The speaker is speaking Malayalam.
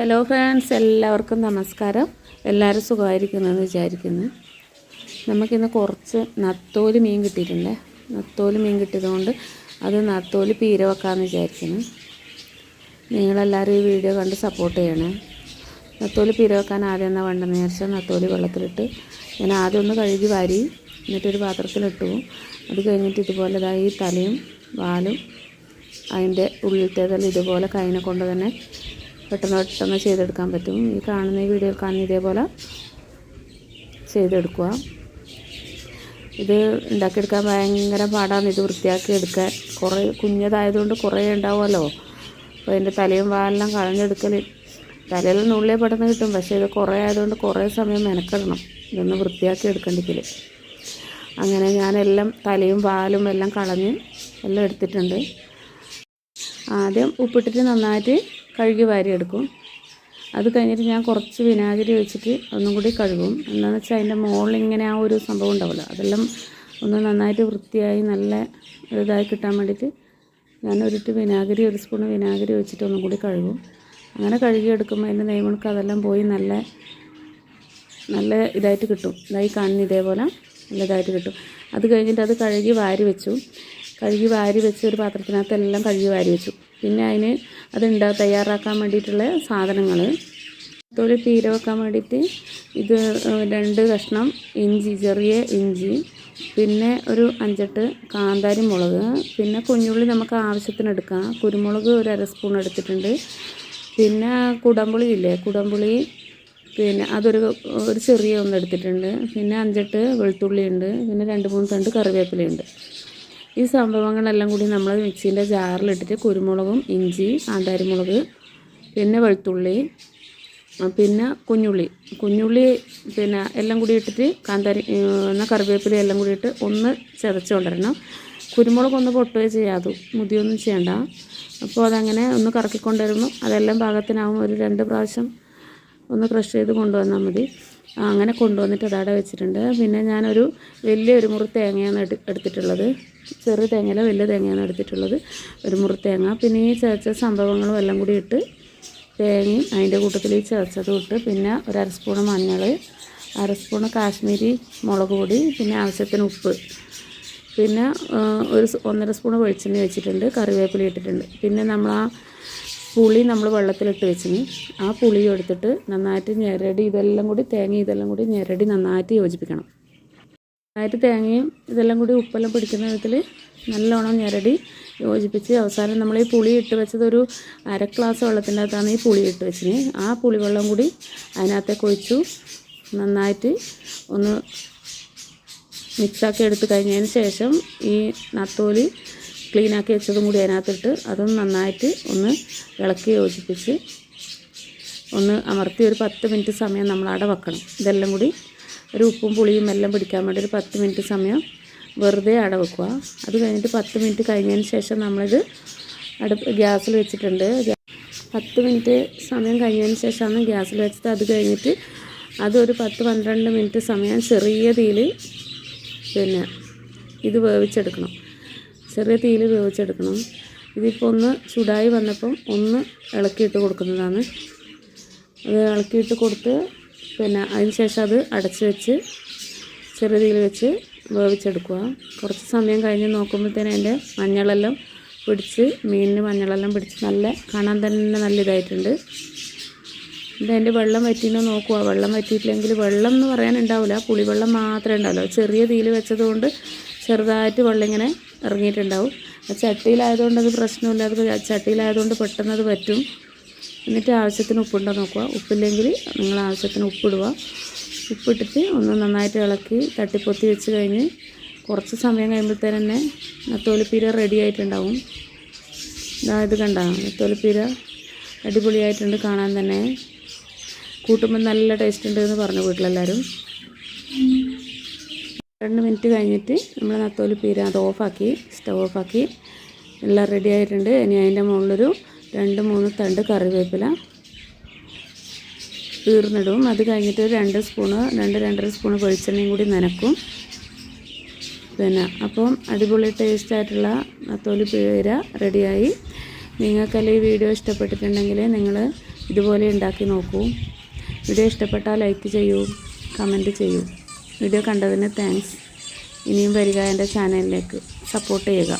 ഹലോ ഫ്രണ്ട്സ് എല്ലാവർക്കും നമസ്കാരം. എല്ലാവരും സുഖമായിരിക്കുന്നതെന്ന് വിചാരിക്കുന്നു. നമുക്കിന്ന് കുറച്ച് നത്തോലി മീൻ കിട്ടിയിട്ടുണ്ട്. നത്തോലി മീൻ കിട്ടിയതുകൊണ്ട് അത് നത്തോലി പീര വെക്കാമെന്ന് വിചാരിക്കുന്നു. നിങ്ങളെല്ലാവരും ഈ വീഡിയോ കണ്ട് സപ്പോർട്ട് ചെയ്യണേ. നത്തോലി പീര വെക്കാൻ ആദ്യം എന്നാ വേണ്ടെന്ന് വിചാരിച്ചാൽ നത്തോലി വെള്ളത്തിലിട്ട് ഞാൻ ആദ്യം ഒന്ന് കഴുകി വാരി എന്നിട്ടൊരു പാത്രത്തിലിട്ടു. അത് കഴിഞ്ഞിട്ട് ഇതുപോലെ ഇതാ ഈ തലയും വാലും അതിന്റെ ഉള്ളിലത്തേതെല്ലാം ഇതുപോലെ കൈനെ കൊണ്ട് തന്നെ പെട്ടെന്ന് പെട്ടെന്ന് ചെയ്തെടുക്കാൻ പറ്റും. ഈ കാണുന്ന ഈ കാണുന്ന ഇതേപോലെ ചെയ്തെടുക്കുക. ഇത് ഉണ്ടാക്കിയെടുക്കാൻ ഭയങ്കര പാടാണ്. ഇത് വൃത്തിയാക്കി എടുക്കാൻ. കുറേ കുഞ്ഞതായതുകൊണ്ട് കുറേ ഉണ്ടാവുമല്ലോ. അപ്പോൾ അതിന്റെ തലയും വാലെല്ലാം കളഞ്ഞെടുക്കൽ. തലയെല്ലാം നുള്ളിയെ പെട്ടെന്ന് കിട്ടും. പക്ഷേ ഇത് കുറേ ആയതുകൊണ്ട് കുറേ സമയം മെനക്കെടണം. ഇതൊന്ന് വൃത്തിയാക്കി എടുക്കണ്ടെങ്കിൽ അങ്ങനെ ഞാനെല്ലാം തലയും വാലും എല്ലാം കളഞ്ഞ് എല്ലാം എടുത്തിട്ടുണ്ട്. ആദ്യം ഉപ്പിട്ടിട്ട് നന്നായിട്ട് കഴുകി വാരിയെടുക്കും അത് കഴിഞ്ഞിട്ട് ഞാൻ കുറച്ച് വിനാഗിരി വെച്ചിട്ട് ഒന്നും കൂടി കഴുകും. എന്താണെന്ന് വെച്ചാൽ അതിന്റെ മുകളിൽ ഇങ്ങനെ ആ ഒരു സംഭവം ഉണ്ടാവില്ല അതെല്ലാം ഒന്ന് നന്നായിട്ട് വൃത്തിയായി നല്ല ഇതായി കിട്ടാൻ വേണ്ടിയിട്ട് ഞാൻ ഒരിട്ട് വിനാഗിരി ഒരു സ്പൂൺ വിനാഗിരി വെച്ചിട്ട് ഒന്നും കൂടി കഴുകും. അങ്ങനെ കഴുകിയെടുക്കുമ്പോൾ അതിന്റെ നെയ്മണക്ക് അതെല്ലാം പോയി നല്ല നല്ല ഇതായിട്ട് കിട്ടും. ഇതായി കാണുന്ന ഇതേപോലെ നല്ല ഇതായിട്ട് കിട്ടും. അത് കഴിഞ്ഞിട്ട് അത് കഴുകി വാരി വെച്ചു. കഴുകി വാരി വെച്ച് ഒരു പാത്രത്തിനകത്ത് എല്ലാം കഴുകി വാരി വെച്ചു. പിന്നെ അതിന് അതുണ്ടാ തയ്യാറാക്കാൻ വേണ്ടിയിട്ടുള്ള സാധനങ്ങൾ തൊലി പീര വെക്കാൻ വേണ്ടിയിട്ട് ഇത് രണ്ട് കഷ്ണം ഇഞ്ചി ചെറിയ ഇഞ്ചി പിന്നെ ഒരു അഞ്ചെട്ട് കാന്താരി മുളക് പിന്നെ കുഞ്ഞുള്ളി നമുക്ക് ആവശ്യത്തിന് എടുക്കാം. കുരുമുളക് ഒരു അര സ്പൂൺ എടുത്തിട്ടുണ്ട്. പിന്നെ കുടംപുളി ഇല്ലേ? കുടംപുളി പിന്നെ അതൊരു ഒരു ചെറിയ ഒന്ന് എടുത്തിട്ടുണ്ട്. പിന്നെ അഞ്ചെട്ട് വെളുത്തുള്ളി ഉണ്ട് പിന്നെ രണ്ട് മൂന്ന് തണ്ട് കറിവേപ്പിലയുണ്ട്. ഈ സംഭവങ്ങളെല്ലാം കൂടി നമ്മൾ മിക്സീന്റെ ജാറിലിട്ടിട്ട് കുരുമുളകും ഇഞ്ചി കാന്താരിമുളക് പിന്നെ വെളുത്തുള്ളി പിന്നെ കുഞ്ഞുള്ളി. കുഞ്ഞുള്ളി പിന്നെ എല്ലാം കൂടി ഇട്ടിട്ട് കാന്താരി എന്ന കറിവേപ്പില എല്ലാം കൂടി ഇട്ട് ഒന്ന് ചതച്ച് കൊണ്ടുവരണം. കുരുമുളക് ഒന്ന് പൊട്ടുകയോ ചെയ്യാതെ മുതിയൊന്നും ചെയ്യണ്ട. അപ്പോൾ അതങ്ങനെ ഒന്ന് കറക്കിക്കൊണ്ടുവരുമ്പോൾ അതെല്ലാം പാകത്തിനാവും ഒരു രണ്ട് പ്രാവശ്യം ഒന്ന് ക്രഷ് ചെയ്ത് കൊണ്ടുവന്നാൽ മതി. അങ്ങനെ കൊണ്ടുവന്നിട്ട് അതവിടെ വെച്ചിട്ടുണ്ട്. പിന്നെ ഞാനൊരു വലിയൊരു മുറി തേങ്ങയാണ് എടു എടുത്തിട്ടുള്ളത്. ചെറു തേങ്ങയിലോ വലിയ തേങ്ങയാണ് എടുത്തിട്ടുള്ളത്. ഒരു മുറി തേങ്ങ. പിന്നെ ഈ ചതച്ച സംഭവങ്ങളും എല്ലാം കൂടി ഇട്ട് തേങ്ങയും അതിന്റെ കൂട്ടത്തിൽ ഈ ചതച്ചതും ഇട്ട് പിന്നെ ഒരു അര മഞ്ഞൾ അര കാശ്മീരി മുളക് പൊടി പിന്നെ ആവശ്യത്തിന് ഉപ്പ്. പിന്നെ ഒരു ഒന്നര സ്പൂൺ വെളിച്ചെണ്ണ വെച്ചിട്ടുണ്ട്. കറിവേപ്പില ഇട്ടിട്ടുണ്ട്. പിന്നെ നമ്മൾ ആ പുളി നമ്മൾ വെള്ളത്തിലിട്ട് വെച്ചിന്. ആ പുളി എടുത്തിട്ട് നന്നായിട്ട് ഞെരടി ഇതെല്ലാം കൂടി തേങ്ങ ഇതെല്ലാം കൂടി ഞെരടി നന്നായിട്ട് യോജിപ്പിക്കണം. നന്നായിട്ട് തേങ്ങയും ഇതെല്ലാം കൂടി ഉപ്പെല്ലാം പിടിക്കുന്ന വിധത്തിൽ നല്ലോണം ഞെരടി യോജിപ്പിച്ച് അവസാനം നമ്മൾ ഈ പുളി ഇട്ട് വെച്ചത് ഒരു അര ഗ്ലാസ് വെള്ളത്തിന്റെ അകത്താണ് ഈ പുളി ഇട്ട് വെച്ചിന്. ആ പുളി വെള്ളം കൂടി അതിനകത്തേക്ക് ഒഴിച്ചു നന്നായിട്ട് ഒന്ന് മിക്സാക്കി എടുത്ത് കഴിഞ്ഞതിന് ശേഷം ഈ നത്തോലി ക്ലീനാക്കി വെച്ചതും കൂടി അതിനകത്തിട്ട് അതും നന്നായിട്ട് ഒന്ന് ഇളക്കി യോജിപ്പിച്ച് ഒന്ന് അമർത്തി ഒരു പത്ത് മിനിറ്റ് സമയം നമ്മൾ അവിടെ വെക്കണം. ഇതെല്ലാം കൂടി ഒരു ഉപ്പും പുളിയും എല്ലാം പിടിക്കാൻ വേണ്ടി ഒരു പത്ത് മിനിറ്റ് സമയം വെറുതെ അട വെക്കുക. അത് കഴിഞ്ഞിട്ട് പത്ത് മിനിറ്റ് കഴിഞ്ഞതിന് ശേഷം നമ്മളിത് അടുപ്പ് ഗ്യാസിൽ വെച്ചിട്ടുണ്ട്. പത്ത് മിനിറ്റ് സമയം കഴിഞ്ഞതിന് ശേഷമാണ് ഗ്യാസിൽ വെച്ചത്. അത് കഴിഞ്ഞിട്ട് അതൊരു പത്ത് പന്ത്രണ്ട് മിനിറ്റ് സമയം ചെറിയ തീയിൽ പിന്നെ ഇത് വേവിച്ചെടുക്കണം. ചെറിയ തീയിൽ വേവിച്ചെടുക്കണം. ഇതിപ്പോൾ ഒന്ന് ചൂടായി വന്നപ്പം ഒന്ന് ഇളക്കിയിട്ട് കൊടുക്കുന്നതാണ്. അത് ഇളക്കിയിട്ട് കൊടുത്ത് പിന്നെ അതിന് ശേഷം അത് അടച്ച് വെച്ച് ചെറിയ തീയിൽ വെച്ച് വേവിച്ചെടുക്കുക. കുറച്ച് സമയം കഴിഞ്ഞ് നോക്കുമ്പോഴത്തേന് അതിന്റെ മഞ്ഞളെല്ലാം പിടിച്ച് മീനിന് മഞ്ഞളെല്ലാം പിടിച്ച് നല്ല കാണാൻ തന്നെ നല്ല ഇതായിട്ടുണ്ട്. ഇത് അതിന്റെ വെള്ളം വറ്റിനോ നോക്കുക വെള്ളം വറ്റിയിട്ടില്ലെങ്കിൽ വെള്ളം എന്ന് പറയാനുണ്ടാവില്ല പുളിവെള്ളം മാത്രമേ ഉണ്ടാവില്ല ചെറിയ തീയിൽ വെച്ചതുകൊണ്ട് ചെറുതായിട്ട് വെള്ളം ഇങ്ങനെ ഇറങ്ങിയിട്ടുണ്ടാവും ചട്ടിയിലായതുകൊണ്ട് അത് പ്രശ്നമില്ല. അത് ചട്ടിയിലായതുകൊണ്ട് പെട്ടെന്ന് അത് പറ്റും. എന്നിട്ട് ആവശ്യത്തിന് ഉപ്പുണ്ടോ നോക്കുക. ഉപ്പില്ലെങ്കിൽ നിങ്ങൾ ആവശ്യത്തിന് ഉപ്പിടുക. ഉപ്പിട്ടിട്ട് ഒന്ന് നന്നായിട്ട് ഇളക്കി തട്ടിപ്പൊത്തി വെച്ച് കഴിഞ്ഞ് കുറച്ച് സമയം കഴിയുമ്പോഴത്തേന് തന്നെ നത്തോലിപ്പീര റെഡി ആയിട്ടുണ്ടാവും. ഇതാ ഇത് കണ്ട. നത്തോലിപ്പീര അടിപൊളിയായിട്ടുണ്ട് കാണാൻ തന്നെ. കൂട്ടുമ്പോൾ നല്ല ടേസ്റ്റ് ഉണ്ട് എന്ന് പറഞ്ഞു വീട്ടിലെല്ലാവരും. രണ്ട് മിനിറ്റ് കഴിഞ്ഞിട്ട് നമ്മൾ നത്തോലി പീര അത് ഓഫാക്കി സ്റ്റവ് ഓഫാക്കി എല്ലാം റെഡി ആയിട്ടുണ്ട്. ഇനി അതിന്റെ മുകളിലൊരു രണ്ട് മൂന്ന് തണ്ട് കറിവേപ്പില തീർന്നിടും അത് കഴിഞ്ഞിട്ട് രണ്ട് സ്പൂണ് രണ്ട് രണ്ടര സ്പൂണ് വെളിച്ചെണ്ണയും കൂടി നനക്കും. പിന്നെ അപ്പം അടിപൊളി ടേസ്റ്റ് ആയിട്ടുള്ള നത്തോലി പീര റെഡിയായി നിങ്ങൾക്കല്ല ഈ വീഡിയോ ഇഷ്ടപ്പെട്ടിട്ടുണ്ടെങ്കിൽ നിങ്ങൾ ഇതുപോലെ ഉണ്ടാക്കി നോക്കൂ. വീഡിയോ ഇഷ്ടപ്പെട്ടാൽ ലൈക്ക് ചെയ്യൂ കമന്റ് ചെയ്യൂ. വീഡിയോ കണ്ടതിന് താങ്ക്സ് ഇനിയും വരിക എന്റെ ചാനലിലേക്ക് സപ്പോർട്ട് ചെയ്യുക.